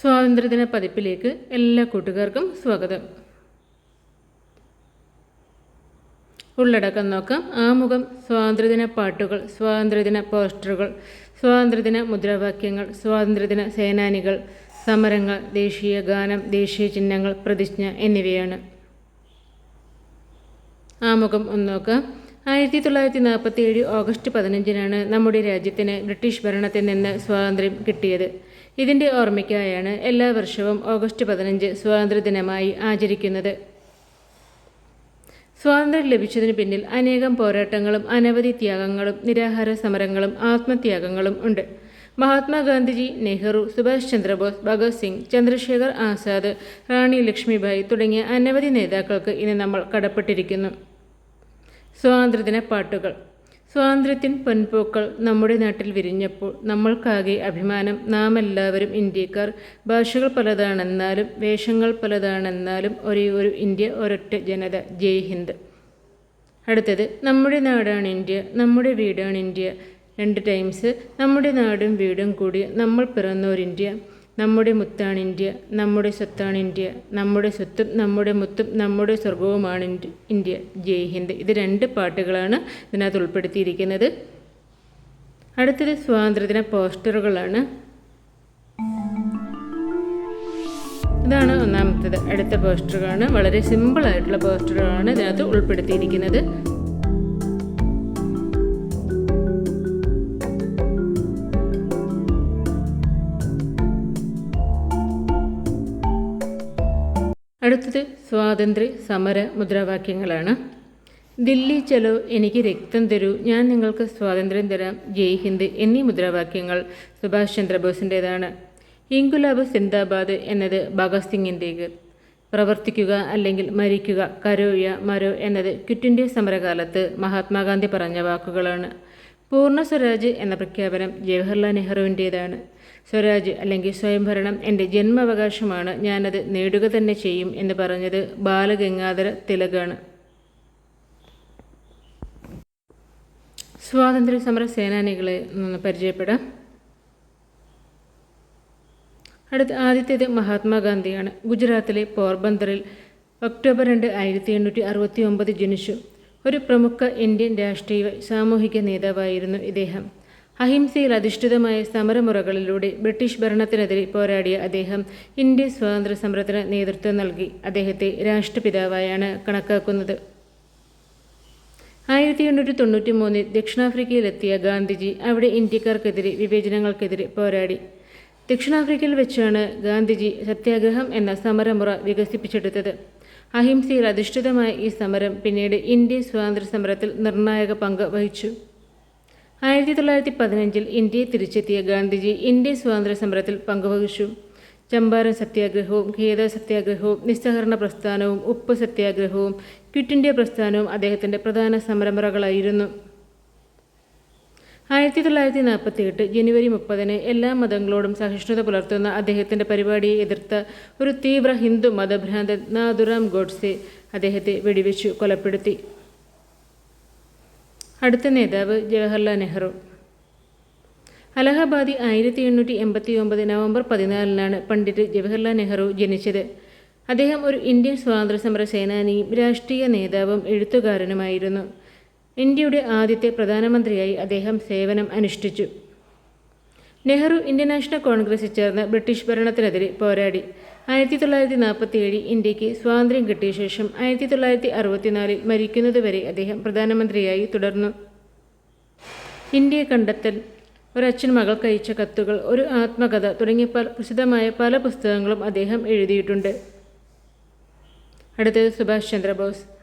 സ്വാതന്ത്ര്യദിന പതിപ്പിലേക്ക് എല്ലാ കൂട്ടുകാർക്കും സ്വാഗതം. ഉള്ളടക്കം നോക്കാം. ആമുഖം സ്വാതന്ത്ര്യദിന പാട്ടുകൾ സ്വാതന്ത്ര്യദിന പോസ്റ്ററുകൾ സ്വാതന്ത്ര്യദിന മുദ്രാവാക്യങ്ങൾ സ്വാതന്ത്ര്യദിന സേനാനികൾ സമരങ്ങൾ ദേശീയ ഗാനം ദേശീയ ചിഹ്നങ്ങൾ പ്രതിജ്ഞ എന്നിവയാണ്. ആമുഖം ഒന്ന് നോക്കാം. ആയിരത്തി തൊള്ളായിരത്തി നാൽപ്പത്തി ഏഴ് ഓഗസ്റ്റ് പതിനഞ്ചിനാണ് നമ്മുടെ രാജ്യത്തിന് ബ്രിട്ടീഷ് ഭരണത്തിൽ നിന്ന് സ്വാതന്ത്ര്യം കിട്ടിയത്. ഇതിന്റെ ഓർമ്മയ്ക്കായാണ് എല്ലാ വർഷവും ഓഗസ്റ്റ് പതിനഞ്ച് സ്വാതന്ത്ര്യദിനമായി ആചരിക്കുന്നത്. സ്വാതന്ത്ര്യം ലഭിച്ചതിന് പിന്നിൽ അനേകം പോരാട്ടങ്ങളും അനവധി ത്യാഗങ്ങളും നിരാഹാര സമരങ്ങളും ആത്മത്യാഗങ്ങളും ഉണ്ട്. മഹാത്മാഗാന്ധിജി നെഹ്റു സുഭാഷ് ചന്ദ്രബോസ് ഭഗത് സിംഗ് ചന്ദ്രശേഖർ ആസാദ് റാണി ലക്ഷ്മിബായി തുടങ്ങിയ അനവധി നേതാക്കൾക്ക് ഇന്ന് നമ്മൾ കടപ്പെട്ടിരിക്കുന്നു. സ്വാതന്ത്ര്യദിന പാട്ടുകൾ. സ്വാതന്ത്ര്യത്തിൻ പൊൻപൂക്കൾ നമ്മുടെ നാട്ടിൽ വിരിഞ്ഞപ്പോൾ നമ്മൾക്കാകെ അഭിമാനം. നാം എല്ലാവരും ഇന്ത്യക്കാർ. ഭാഷകൾ പലതാണെന്നാലും വേഷങ്ങൾ പലതാണെന്നാലും ഒരേ ഒരു ഇന്ത്യ ഒരൊറ്റ ജനത. ജയ് ഹിന്ദ്. അടുത്തത് നമ്മുടെ നാടാണ് ഇന്ത്യ. നമ്മുടെ വീടാണ് ഇന്ത്യ. രണ്ട് ടൈംസ് നമ്മുടെ നാടും വീടും കൂടി നമ്മൾ പിറന്നൊരു ഇന്ത്യ നമ്മുടെ മുത്താണ് ഇന്ത്യ നമ്മുടെ സ്വത്താണ് ഇന്ത്യ നമ്മുടെ സ്വത്തും നമ്മുടെ മുത്തും നമ്മുടെ സ്വർഗവുമാണ് ഇന്ത്യ. ജയ് ഹിന്ദ്. ഇത് രണ്ട് പാട്ടുകളാണ് ഇതിനകത്ത് ഉൾപ്പെടുത്തിയിരിക്കുന്നത്. അടുത്തത് സ്വാതന്ത്ര്യദിന പോസ്റ്ററുകളാണ്. ഇതാണ് ഒന്നാമത്തേത്. അടുത്ത പോസ്റ്ററുകളാണ്. വളരെ സിമ്പിളായിട്ടുള്ള പോസ്റ്ററുകളാണ് ഇതിനകത്ത് ഉൾപ്പെടുത്തിയിരിക്കുന്നത്. അടുത്തത് സ്വാതന്ത്ര്യ സമര മുദ്രാവാക്യങ്ങളാണ്. ദില്ലി ചലോ എനിക്ക് രക്തം തരൂ ഞാൻ നിങ്ങൾക്ക് സ്വാതന്ത്ര്യം തരാം ജയ് ഹിന്ദ് എന്നീ മുദ്രാവാക്യങ്ങൾ സുഭാഷ് ചന്ദ്രബോസിന്റേതാണ് ഇൻകുലാബ് സിന്ദാബാദ് എന്നത് ഭഗത് സിംഗിന്റെ പ്രവർത്തിക്കുക അല്ലെങ്കിൽ മരിക്കുക കരോയ മരോ എന്നത് ക്വിറ്റ് ഇന്ത്യ സമരകാലത്ത് മഹാത്മാഗാന്ധി പറഞ്ഞ വാക്കുകളാണ്. പൂർണ സ്വരാജ് എന്ന പ്രഖ്യാപനം ജവഹർലാൽ നെഹ്റുവിന്റേതാണ് സ്വരാജ് അല്ലെങ്കിൽ സ്വയംഭരണം എന്റെ ജന്മാവകാശമാണ് ഞാനത് നേടുക തന്നെ ചെയ്യും എന്ന് പറഞ്ഞത് ബാലഗംഗാധര തിലകാണ്. സ്വാതന്ത്ര്യ സമര സേനാനികളെ ഒന്ന് പരിചയപ്പെടാം. അടുത്ത ആദ്യത്തേത് മഹാത്മാഗാന്ധിയാണ്. ഗുജറാത്തിലെ പോർബന്ദറിൽ ഒക്ടോബർ രണ്ട് ആയിരത്തി എണ്ണൂറ്റി അറുപത്തി ഒമ്പത് ജനിച്ചു. ഒരു പ്രമുഖ ഇന്ത്യൻ രാഷ്ട്രീയ സാമൂഹിക നേതാവായിരുന്നു ഇദ്ദേഹം. അഹിംസയിൽ അധിഷ്ഠിതമായ സമരമുറകളിലൂടെ ബ്രിട്ടീഷ് ഭരണത്തിനെതിരെ പോരാടിയ അദ്ദേഹം ഇന്ത്യൻ സ്വാതന്ത്ര്യ സമരത്തിന് നേതൃത്വം നൽകി. അദ്ദേഹത്തെ രാഷ്ട്രപിതാവായാണ് കണക്കാക്കുന്നത്. ആയിരത്തി എണ്ണൂറ്റി തൊണ്ണൂറ്റി മൂന്നിൽ ദക്ഷിണാഫ്രിക്കയിലെത്തിയ ഗാന്ധിജി അവിടെ ഇന്ത്യക്കാർക്കെതിരെ വിവേചനങ്ങൾക്കെതിരെ പോരാടി. ദക്ഷിണാഫ്രിക്കയിൽ വെച്ചാണ് ഗാന്ധിജി സത്യാഗ്രഹം എന്ന സമരമുറ വികസിപ്പിച്ചെടുത്തത്. അഹിംസയിൽ അധിഷ്ഠിതമായ ഈ സമരം പിന്നീട് ഇന്ത്യൻ സ്വാതന്ത്ര്യ സമരത്തിൽ നിർണായക പങ്ക് വഹിച്ചു. ആയിരത്തി തൊള്ളായിരത്തി പതിനഞ്ചിൽ ഇന്ത്യയെ തിരിച്ചെത്തിയ ഗാന്ധിജി ഇന്ത്യൻ സ്വാതന്ത്ര്യ സമരത്തിൽ പങ്കുവഹിച്ചു. ചമ്പാരൻ സത്യാഗ്രഹവും ഖേദ സത്യാഗ്രഹവും നിസ്സഹകരണ പ്രസ്ഥാനവും ഉപ്പ് സത്യാഗ്രഹവും ക്വിറ്റ് ഇന്ത്യ പ്രസ്ഥാനവും അദ്ദേഹത്തിന്റെ പ്രധാന സമരമുറകളായിരുന്നു. ആയിരത്തി തൊള്ളായിരത്തി നാൽപ്പത്തി എട്ട് ജനുവരി മുപ്പതിന് എല്ലാ മതങ്ങളോടും സഹിഷ്ണുത പുലർത്തുന്ന അദ്ദേഹത്തിന്റെ പരിപാടിയെ എതിർത്ത ഒരു തീവ്ര ഹിന്ദു മതഭ്രാന്തൻ നാഥുറാം ഗോഡ്സെ അദ്ദേഹത്തെ വെടിവെച്ചു കൊലപ്പെടുത്തി. അടുത്ത നേതാവ് ജവഹർലാൽ നെഹ്റു. അലഹബാദി ആയിരത്തി എണ്ണൂറ്റി എൺപത്തി ഒമ്പത് നവംബർ പതിനാലിനാണ് പണ്ഡിറ്റ് ജവഹർലാൽ നെഹ്റു ജനിച്ചത്. അദ്ദേഹം ഒരു ഇന്ത്യൻ സ്വാതന്ത്ര്യസമര സേനാനിയും രാഷ്ട്രീയ നേതാവും എഴുത്തുകാരനുമായിരുന്നു. ഇന്ത്യയുടെ ആദ്യത്തെ പ്രധാനമന്ത്രിയായി അദ്ദേഹം സേവനം അനുഷ്ഠിച്ചു. നെഹ്റു ഇന്ത്യൻ നാഷണൽ കോൺഗ്രസിൽ ചേർന്ന് ബ്രിട്ടീഷ് ഭരണത്തിനെതിരെ പോരാടി. ആയിരത്തി തൊള്ളായിരത്തി നാൽപ്പത്തി ഏഴിൽ ഇന്ത്യയ്ക്ക് സ്വാതന്ത്ര്യം കിട്ടിയ ശേഷം ആയിരത്തി തൊള്ളായിരത്തി അറുപത്തിനാലിൽ മരിക്കുന്നതുവരെ അദ്ദേഹം പ്രധാനമന്ത്രിയായി തുടർന്നു. ഇന്ത്യയെ കണ്ടെത്തൽ ഒരച്ഛൻ മകൾക്ക് അയച്ച കത്തുകൾ ഒരു ആത്മകഥ തുടങ്ങിയ പല പ്രസിദ്ധമായ പല പുസ്തകങ്ങളും അദ്ദേഹം എഴുതിയിട്ടുണ്ട്. അടുത്തത് സുഭാഷ് ചന്ദ്രബോസ്.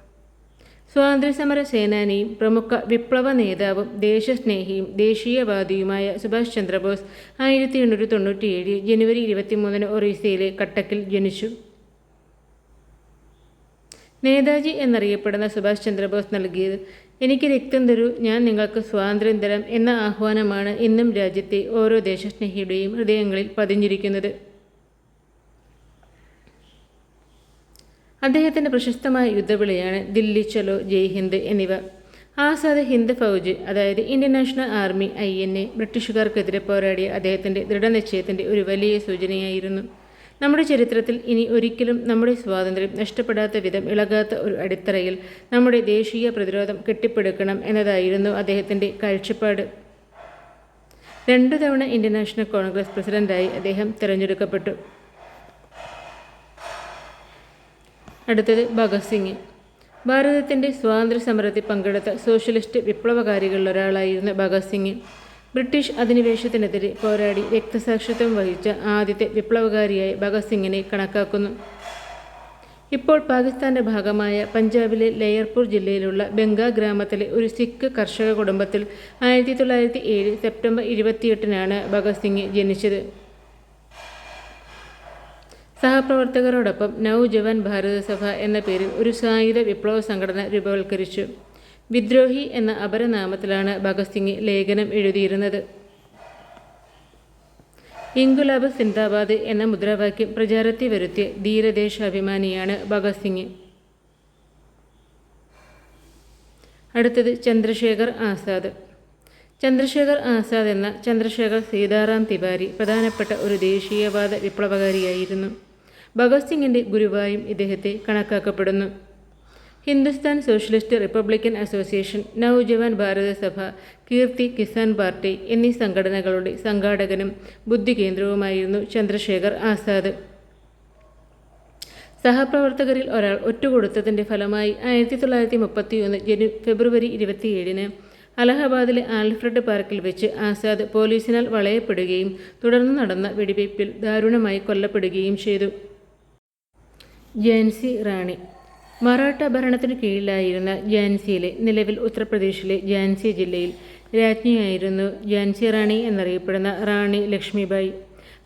സ്വാതന്ത്ര്യസമര സേനാനിയും പ്രമുഖ വിപ്ലവ നേതാവും ദേശസ്നേഹിയും ദേശീയവാദിയുമായ സുഭാഷ് ചന്ദ്രബോസ് ആയിരത്തി എണ്ണൂറ്റി തൊണ്ണൂറ്റിയേഴ് ജനുവരി ഇരുപത്തിമൂന്നിന് ഒറീസയിലെ കട്ടക്കിൽ ജനിച്ചു. നേതാജി എന്നറിയപ്പെടുന്ന സുഭാഷ് ചന്ദ്രബോസ് നൽകിയത് എനിക്ക് രക്തം തരൂ ഞാൻ നിങ്ങൾക്ക് സ്വാതന്ത്ര്യം തരാം എന്ന ആഹ്വാനമാണ് ഇന്നും രാജ്യത്തെ ഓരോ ദേശസ്നേഹിയുടെയും ഹൃദയങ്ങളിൽ പതിഞ്ഞിരിക്കുന്നത്. അദ്ദേഹത്തിന്റെ പ്രശസ്തമായ യുദ്ധവിളിയാണ് ദില്ലി ചലോ ജയ് ഹിന്ദ് എന്നിവ. ആസാദ് ഹിന്ദ് ഫൗജ് അതായത് Indian National Army I N A ബ്രിട്ടീഷുകാർക്കെതിരെ പോരാടിയ അദ്ദേഹത്തിന്റെ ദൃഢനിശ്ചയത്തിന്റെ ഒരു വലിയ സൂചനയായിരുന്നു. നമ്മുടെ ചരിത്രത്തിൽ ഇനി ഒരിക്കലും നമ്മുടെ സ്വാതന്ത്ര്യം നഷ്ടപ്പെടാത്ത വിധം ഇളകാത്ത ഒരു അടിത്തറയിൽ നമ്മുടെ ദേശീയ പ്രതിരോധം കെട്ടിപ്പടുക്കണം എന്നതായിരുന്നു അദ്ദേഹത്തിന്റെ കാഴ്ചപ്പാട്. രണ്ടു തവണ ഇന്ത്യൻ നാഷണൽ കോൺഗ്രസ് പ്രസിഡന്റായി അദ്ദേഹം തിരഞ്ഞെടുക്കപ്പെട്ടു. അടുത്തത് ഭഗത് സിംഗ്. ഭാരതത്തിന്റെ സ്വാതന്ത്ര്യ സമരത്തിൽ പങ്കെടുത്ത സോഷ്യലിസ്റ്റ് വിപ്ലവകാരികളിൽ ഒരാളായിരുന്നു ഭഗത് സിംഗ്. ബ്രിട്ടീഷ് അധിനിവേശത്തിനെതിരെ പോരാടി രക്തസാക്ഷിത്വം വഹിച്ച ആദ്യത്തെ വിപ്ലവകാരിയായി ഭഗത് സിംഗിനെ കണക്കാക്കുന്നു. ഇപ്പോൾ പാകിസ്ഥാന്റെ ഭാഗമായ പഞ്ചാബിലെ ലെയർപൂർ ജില്ലയിലുള്ള ബംഗാ ഗ്രാമത്തിലെ ഒരു സിഖ് കർഷക കുടുംബത്തിൽ ആയിരത്തി തൊള്ളായിരത്തി ഏഴ് സെപ്റ്റംബർ ഇരുപത്തിയെട്ടിനാണ് ഭഗത് സിംഗ് ജനിച്ചത്. സഹപ്രവർത്തകരോടൊപ്പം നവജവാൻ ഭാരത സഭ എന്ന പേരിൽ ഒരു സായുധ വിപ്ലവ സംഘടന രൂപവൽക്കരിച്ചു. വിദ്രോഹി എന്ന അപരനാമത്തിലാണ് ഭഗത് സിംഗ് ലേഖനം എഴുതിയിരുന്നത്. ഇൻകുലാബ് സിന്ദാബാദ് എന്ന മുദ്രാവാക്യം പ്രചാരത്തിൽ വരുത്തിയ ധീരദേശാഭിമാനിയാണ് ഭഗത് സിംഗ് അടുത്തത് ചന്ദ്രശേഖർ ആസാദ്. ചന്ദ്രശേഖർ ആസാദ് എന്ന ചന്ദ്രശേഖർ സീതാറാം തിവാരി പ്രധാനപ്പെട്ട ഒരു ദേശീയവാദ വിപ്ലവകാരിയായിരുന്നു. ഭഗത് സിംഗിന്റെ ഗുരുവായും ഇദ്ദേഹത്തെ കണക്കാക്കപ്പെടുന്നു. Hindustan Socialist Republican Association Naujawan Bharat Sabha Kirti Kisan party എന്നീ സംഘടനകളുടെ സംഘാടകനും ബുദ്ധി കേന്ദ്രവുമായിരുന്നു ചന്ദ്രശേഖർ ആസാദ്. സഹപ്രവർത്തകരിൽ ഒരാൾ ഒറ്റുകൊടുത്തതിന്റെ ഫലമായി ആയിരത്തി തൊള്ളായിരത്തി മുപ്പത്തി ഒന്ന് ജനു ഫെബ്രുവരി ഇരുപത്തിയേഴിന് അലഹബാദിലെ ആൽഫ്രഡ് പാർക്കിൽ വെച്ച് ആസാദ് പോലീസിനാൽ വളയപ്പെടുകയും തുടർന്ന് നടന്ന വെടിവയ്പിൽ ദാരുണമായി കൊല്ലപ്പെടുകയും ചെയ്തു. ജാൻസി റാണി. മറാഠ ഭരണത്തിനു കീഴിലായിരുന്ന ജാൻസിയിലെ നിലവിൽ ഉത്തർപ്രദേശിലെ ജാൻസി ജില്ലയിൽ രാജ്ഞിയായിരുന്നു ജാൻസി റാണി എന്നറിയപ്പെടുന്ന റാണി ലക്ഷ്മിബായി.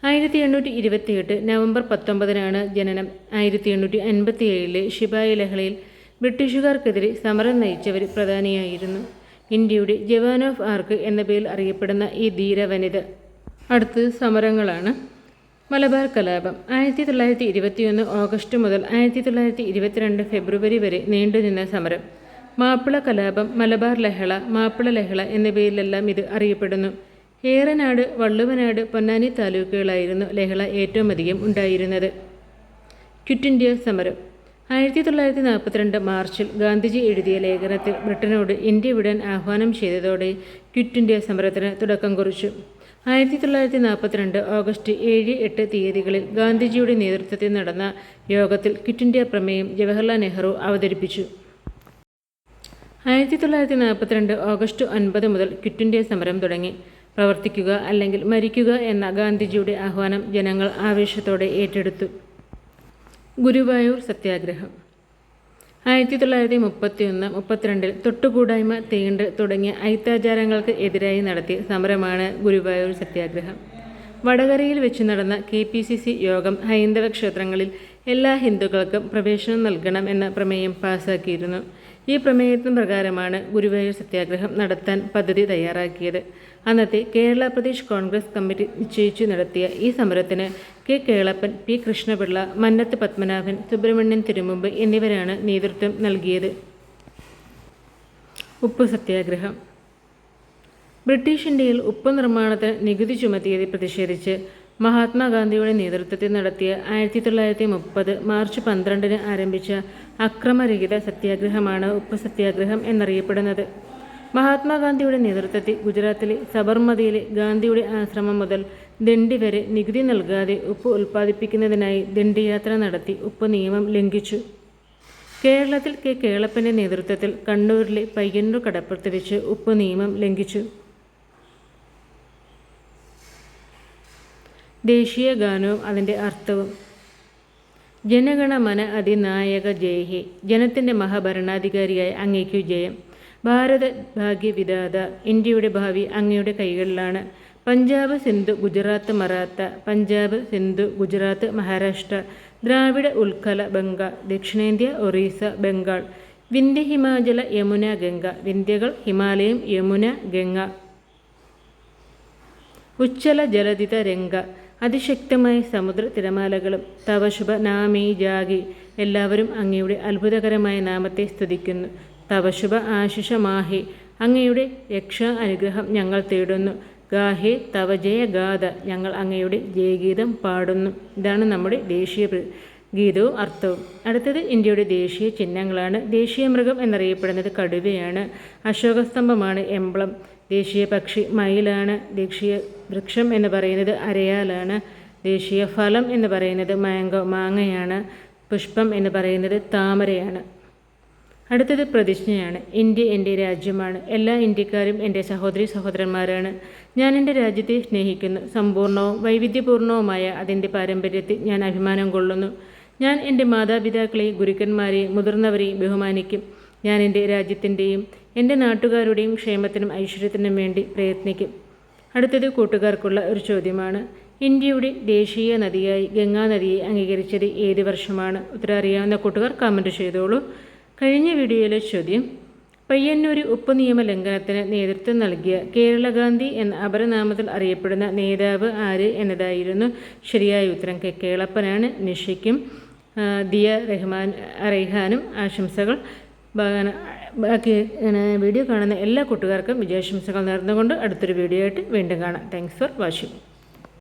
ആയിരത്തി എണ്ണൂറ്റി ഇരുപത്തിയെട്ട് നവംബർ പത്തൊമ്പതിനാണ് ജനനം. ആയിരത്തി എണ്ണൂറ്റി അൻപത്തി ഏഴിലെ ഷിബായി ലഹളയിൽ ബ്രിട്ടീഷുകാർക്കെതിരെ സമരം നയിച്ചവർ പ്രധാനിയായിരുന്നു. ഇന്ത്യയുടെ ജവാൻ ഓഫ് ആർക്ക് എന്ന പേരിൽ അറിയപ്പെടുന്ന ഈ ധീരവനിത. അടുത്ത് സമരങ്ങളാണ്. മലബാർ കലാപം. ആയിരത്തി തൊള്ളായിരത്തി ഇരുപത്തിയൊന്ന് ഓഗസ്റ്റ് മുതൽ ആയിരത്തി തൊള്ളായിരത്തി ഇരുപത്തിരണ്ട് ഫെബ്രുവരി വരെ നീണ്ടുനിന്ന സമരം. മാപ്പിള കലാപം മലബാർ ലഹള മാപ്പിള ലഹള എന്ന പേരിലെല്ലാം ഇത് അറിയപ്പെടുന്നു. ഏറനാട് വള്ളുവനാട് പൊന്നാനി താലൂക്കുകളായിരുന്നു ലഹള ഏറ്റവും അധികം ഉണ്ടായിരുന്നത്. ക്വിറ്റ് ഇന്ത്യ സമരം. ആയിരത്തി തൊള്ളായിരത്തി നാൽപ്പത്തിരണ്ട് മാർച്ചിൽ ഗാന്ധിജി എഴുതിയ ലേഖനത്തിൽ ബ്രിട്ടനോട് ഇന്ത്യ വിടാൻ ആഹ്വാനം ചെയ്തതോടെ ക്വിറ്റ് ഇന്ത്യ സമരത്തിന് തുടക്കം കുറിച്ചു. ആയിരത്തി തൊള്ളായിരത്തി നാൽപ്പത്തിരണ്ട് ഓഗസ്റ്റ് ഏഴ് എട്ട് തീയതികളിൽ ഗാന്ധിജിയുടെ നേതൃത്വത്തിൽ നടന്ന യോഗത്തിൽ ക്വിറ്റ് ഇന്ത്യ പ്രമേയം ജവഹർലാൽ നെഹ്റു അവതരിപ്പിച്ചു. ആയിരത്തി തൊള്ളായിരത്തി നാൽപ്പത്തിരണ്ട് ഓഗസ്റ്റ് ഒൻപത് മുതൽ ക്വിറ്റ് ഇന്ത്യ സമരം തുടങ്ങി. പ്രവർത്തിക്കുക അല്ലെങ്കിൽ മരിക്കുക എന്ന ഗാന്ധിജിയുടെ ആഹ്വാനം ജനങ്ങൾ ആവേശത്തോടെ ഏറ്റെടുത്തു. ഗുരുവായൂർ സത്യാഗ്രഹം. ആയിരത്തി തൊള്ളായിരത്തി മുപ്പത്തി ഒന്ന് മുപ്പത്തിരണ്ടിൽ തൊട്ടുകൂടായ്മ തീണ്ട് തുടങ്ങിയ അയിത്താചാരങ്ങൾക്ക് എതിരായി നടത്തിയ സമരമാണ് ഗുരുവായൂർ സത്യാഗ്രഹം. വടകരയിൽ വെച്ച് നടന്ന കെ പി സി സി യോഗം ഹൈന്ദവ ക്ഷേത്രങ്ങളിൽ എല്ലാ ഹിന്ദുക്കൾക്കും പ്രവേശനം നൽകണം എന്ന പ്രമേയം പാസാക്കിയിരുന്നു. ഈ പ്രമേയത്തിന് പ്രകാരമാണ് ഗുരുവായൂർ സത്യാഗ്രഹം നടത്താൻ പദ്ധതി തയ്യാറാക്കിയത്. അന്നത്തെ കേരള പ്രദേശ് കോൺഗ്രസ് കമ്മിറ്റി നിശ്ചയിച്ചു നടത്തിയ ഈ സമരത്തിന് കെ കേളപ്പൻ പി കൃഷ്ണപിള്ള മന്നത്ത് പത്മനാഭൻ സുബ്രഹ്മണ്യൻ തിരുമുമ്പ് എന്നിവരാണ് നേതൃത്വം നൽകിയത്. ഉപ്പ് സത്യാഗ്രഹം. ബ്രിട്ടീഷ് ഇന്ത്യയിൽ ഉപ്പ് നിർമ്മാണത്തിന് നികുതി ചുമത്തിയതിൽ പ്രതിഷേധിച്ച് മഹാത്മാഗാന്ധിയുടെ നേതൃത്വത്തിൽ നടത്തിയ ആയിരത്തി തൊള്ളായിരത്തി മുപ്പത് മാർച്ച് പന്ത്രണ്ടിന് ആരംഭിച്ച അക്രമരഹിത സത്യാഗ്രഹമാണ് ഉപ്പ് സത്യാഗ്രഹം എന്നറിയപ്പെടുന്നത്. മഹാത്മാഗാന്ധിയുടെ നേതൃത്വത്തിൽ ഗുജറാത്തിലെ സബർമതിയിലെ ഗാന്ധിയുടെ ആശ്രമം മുതൽ ദണ്ഡി വരെ നികുതി നൽകാതെ ഉപ്പ് ഉൽപ്പാദിപ്പിക്കുന്നതിനായി ദണ്ഡിയാത്ര നടത്തി ഉപ്പ് നിയമം ലംഘിച്ചു. കേരളത്തിൽ കെ കേളപ്പന്റെ നേതൃത്വത്തിൽ കണ്ണൂരിലെ പയ്യന്നൂർ കടപ്പുറത്ത് വെച്ച് ഉപ്പ് നിയമം ലംഘിച്ചു. ദേശീയ ഗാനവും അതിന്റെ അർത്ഥവും. ജനഗണമന അതിനായക ജയഹേ. ജനത്തിന്റെ മഹാഭരണാധികാരിയായ അങ്ങേക്കു ജയം. ഭാരത ഭാഗ്യവിദാത ഇന്ത്യയുടെ ഭാവി അങ്ങയുടെ കൈകളിലാണ്. പഞ്ചാബ് സിന്ധു ഗുജറാത്ത് മറാത്ത പഞ്ചാബ് സിന്ധു ഗുജറാത്ത് മഹാരാഷ്ട്ര ദ്രാവിഡ ഉൽക്കല ബംഗാൾ ദക്ഷിണേന്ത്യ ഒറീസ ബംഗാൾ വിന്ധ്യ ഹിമാചല യമുന ഗംഗ വിന്ധ്യകൾ ഹിമാലയം യമുന ഗംഗ. ഉജ്ജല ജലധിത രംഗ അതിശക്തമായ സമുദ്ര തിരമാലകളും തവശുഭ നാമേ ജാഗി എല്ലാവരും അങ്ങയുടെ അത്ഭുതകരമായ നാമത്തെ സ്തുതിക്കുന്നു. തവശുഭ ആശിഷ മാഹി അങ്ങയുടെ യക്ഷ അനുഗ്രഹം ഞങ്ങൾ തേടുന്നു. ഗാഹേ തവ ജയ ഗാഥ ഞങ്ങൾ അങ്ങയുടെ ജയഗീതം പാടുന്നു. ഇതാണ് നമ്മുടെ ദേശീയ ഗീതവും അർത്ഥവും. അടുത്തത് ഇന്ത്യയുടെ ദേശീയ ചിഹ്നങ്ങളാണ്. ദേശീയ മൃഗം എന്നറിയപ്പെടുന്നത് കടുവയാണ്. അശോകസ്തംഭമാണ് എംബ്ലം. ദേശീയ പക്ഷി മയിലാണ് ദേശീയ വൃക്ഷം എന്ന് പറയുന്നത് അരയാലാണ് ദേശീയ ഫലം എന്ന് പറയുന്നത് മാങ്കോ മാങ്ങയാണ് പുഷ്പം എന്ന് പറയുന്നത് താമരയാണ്. അടുത്തത് പ്രതിജ്ഞയാണ്. ഇന്ത്യ എന്റെ രാജ്യമാണ്. എല്ലാ ഇന്ത്യക്കാരും എന്റെ സഹോദരി സഹോദരന്മാരാണ്. ഞാൻ എന്റെ രാജ്യത്തെ സ്നേഹിക്കുന്നു. സമ്പൂർണവും വൈവിധ്യപൂർണവുമായ അതിന്റെ പാരമ്പര്യത്തിൽ ഞാൻ അഭിമാനം കൊള്ളുന്നു. ഞാൻ എന്റെ മാതാപിതാക്കളെയും ഗുരുക്കന്മാരെയും മുതിർന്നവരെയും ബഹുമാനിക്കും. ഞാൻ എന്റെ രാജ്യത്തിന്റെയും എന്റെ നാട്ടുകാരുടെയും ക്ഷേമത്തിനും ഐശ്വര്യത്തിനും വേണ്ടി പ്രയത്നിക്കും. അടുത്തത് കൂട്ടുകാർക്കുള്ള ഒരു ചോദ്യമാണ്. ഇന്ത്യയുടെ ദേശീയ നദിയായി ഗംഗാനദിയെ അംഗീകരിച്ചത് ഏത് വർഷമാണ്? ഉത്തരം അറിയാവുന്ന കൂട്ടുകാർ കമന്റ് ചെയ്തോളൂ. കഴിഞ്ഞ വീഡിയോയിലെ ചോദ്യം പയ്യന്നൂർ ഉപ്പ് നിയമ ലംഘനത്തിന് നേതൃത്വം നൽകിയ കേരള ഗാന്ധി എന്ന അപരനാമത്തിൽ അറിയപ്പെടുന്ന നേതാവ് ആര് എന്നതായിരുന്നു. ശരിയായ ഉത്തരം കെ കേളപ്പനാണ്. നിഷയ്ക്കും ദിയ റഹ്മാൻ റൈഹാനും ആശംസകൾ. ബാക്കി വീഡിയോ കാണുന്ന എല്ലാ കൂട്ടുകാർക്കും വിജയാശംസകൾ നേർന്നുകൊണ്ട് അടുത്തൊരു വീഡിയോ ആയിട്ട് വീണ്ടും കാണാം. Thanks for watching